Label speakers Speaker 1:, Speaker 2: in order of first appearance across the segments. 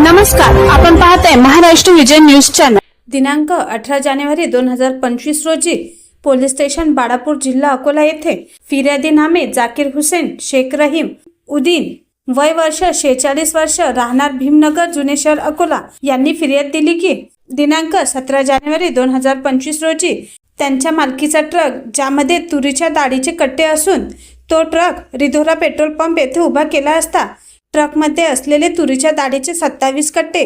Speaker 1: नमस्कार आपण पाहत आहे महाराष्ट्र विजय न्यूज चॅनल. दिनांक अठरा जानेवारी दोन हजार पंचवीस रोजी पोलीस स्टेशन बाळापूर जिल्हा अकोला येथे फिर्यादी नामे जाकीर हुसेन शेख रहीम उदीन वय वर्ष शेहेचाळीस वर्ष राहणार भीमनगर जुने शहर अकोला यांनी फिर्याद दिली की दिनांक सतरा जानेवारी दोन हजार पंचवीस रोजी त्यांच्या मालकीचा ट्रक ज्यामध्ये तुरीच्या डाळीचे कट्टे असून तो ट्रक रिधोरा पेट्रोल पंप येथे उभा केला असता ट्रकमध्ये असलेले तुरीच्या दाढीचे सत्तावीस कट्टे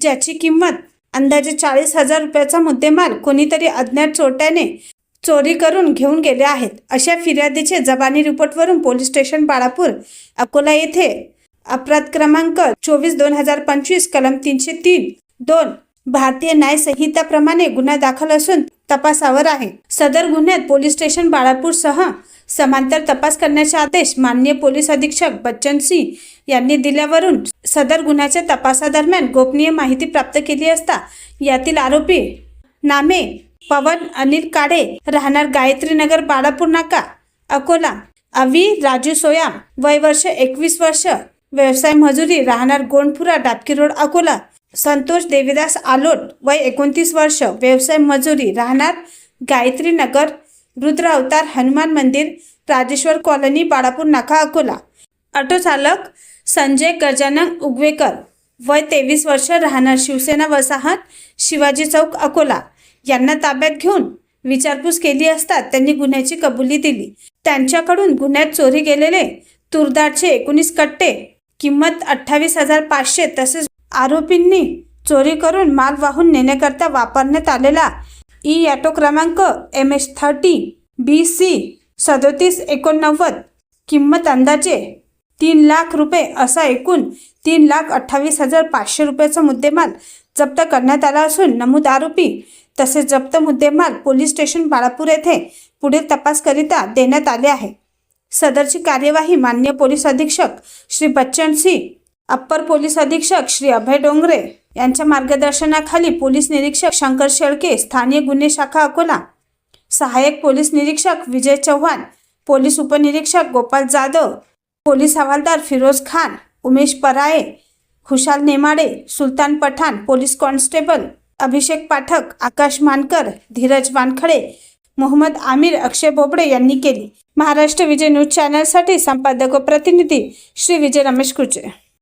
Speaker 1: ज्याची किंमत अंदाजे चाळीस हजार रुपयाचा मुद्देमाल कोणीतरी अज्ञात चोरट्याने चोरी करून घेऊन गेले आहेत. अशा फिर्यादीचे जबानी रिपोर्टवरून पोलीस स्टेशन बाळापूर अकोला येथे अपराध क्रमांक चोवीस दोन हजार पंचवीस कलम तीनशे तीन दोन भारतीय न्याय संहिताप्रमाणे गुन्हा दाखल असून तपासावर आहे. सदर गुन्ह्यात पोलीस स्टेशन बाळापूरसह समांतर तपास करण्याचे आदेश माननीय पोलीस अधीक्षक बच्चन सिंह यांनी दिल्यावरून सदर गुन्ह्याच्या तपासादरम्यान गोपनीय माहिती प्राप्त केली असता यातील आरोपी नामे पवन अनिल काडे राहणार गायत्रीनगर बाळापूर नाका अकोला अवी राजू सोयाम वय वर्ष एकवीस वर्ष व्यवसाय मजुरी राहणार गोंडपुरा डाबकी रोड अकोला संतोष देवीदास आलोट वय एकोणतीस वर्ष व्यवसाय मजुरी राहणार गायत्री नगर रुद्र अवतार हनुमान मंदिर राजेश्वर कॉलनी बाळापूर नाका अकोला. ऑटो चालक संजय गजानन उगवेकर. वय तेवीस वर्ष राहणार शिवसेना वसाहत शिवाजी चौक अकोला. यांना ताब्यात घेऊन विचारपूस केली असता त्यांनी गुन्ह्याची कबुली दिली. त्यांच्याकडून गुन्ह्यात चोरी गेलेले तुरदारचे एकोणीस कट्टे किंमत अठ्ठावीस हजार पाचशे तसेच आरोपींनी चोरी करून माल वाहून नेण्याकरता वापरण्यात आलेला ई ॲटो क्रमांक M H thirty B C सदोतीस एकोणनव्वद किंमत अंदाजे तीन लाख रुपये असा एकूण तीन लाख अठ्ठावीस हजार पाचशे रुपयाचा मुद्देमाल जप्त करण्यात आला असून नमूद आरोपी तसेच जप्त मुद्देमाल पोलीस स्टेशन बाळापूर येथे पुढील तपासकरिता देण्यात आले आहे. सदरची कार्यवाही मान्य पोलीस अधीक्षक श्री बच्चन सिंह अप्पर पोलीस अधीक्षक श्री अभय डोंगरे यांच्या मार्गदर्शनाखाली पोलीस निरीक्षक शंकर शेळके स्थानिक गुन्हे शाखा अकोला सहाय्यक पोलीस निरीक्षक विजय चव्हाण पोलीस उपनिरीक्षक गोपाल जाधव पोलीस हवालदार फिरोज खान उमेश पराये खुशाल नेमाडे सुलतान पठाण पोलीस कॉन्स्टेबल अभिषेक पाठक आकाश मानकर धीरज वानखडे मोहम्मद आमिर अक्षय बोबडे यांनी केली. महाराष्ट्र विजय न्यूज चॅनलसाठी संपादक व प्रतिनिधी श्री विजय रमेश कुचे.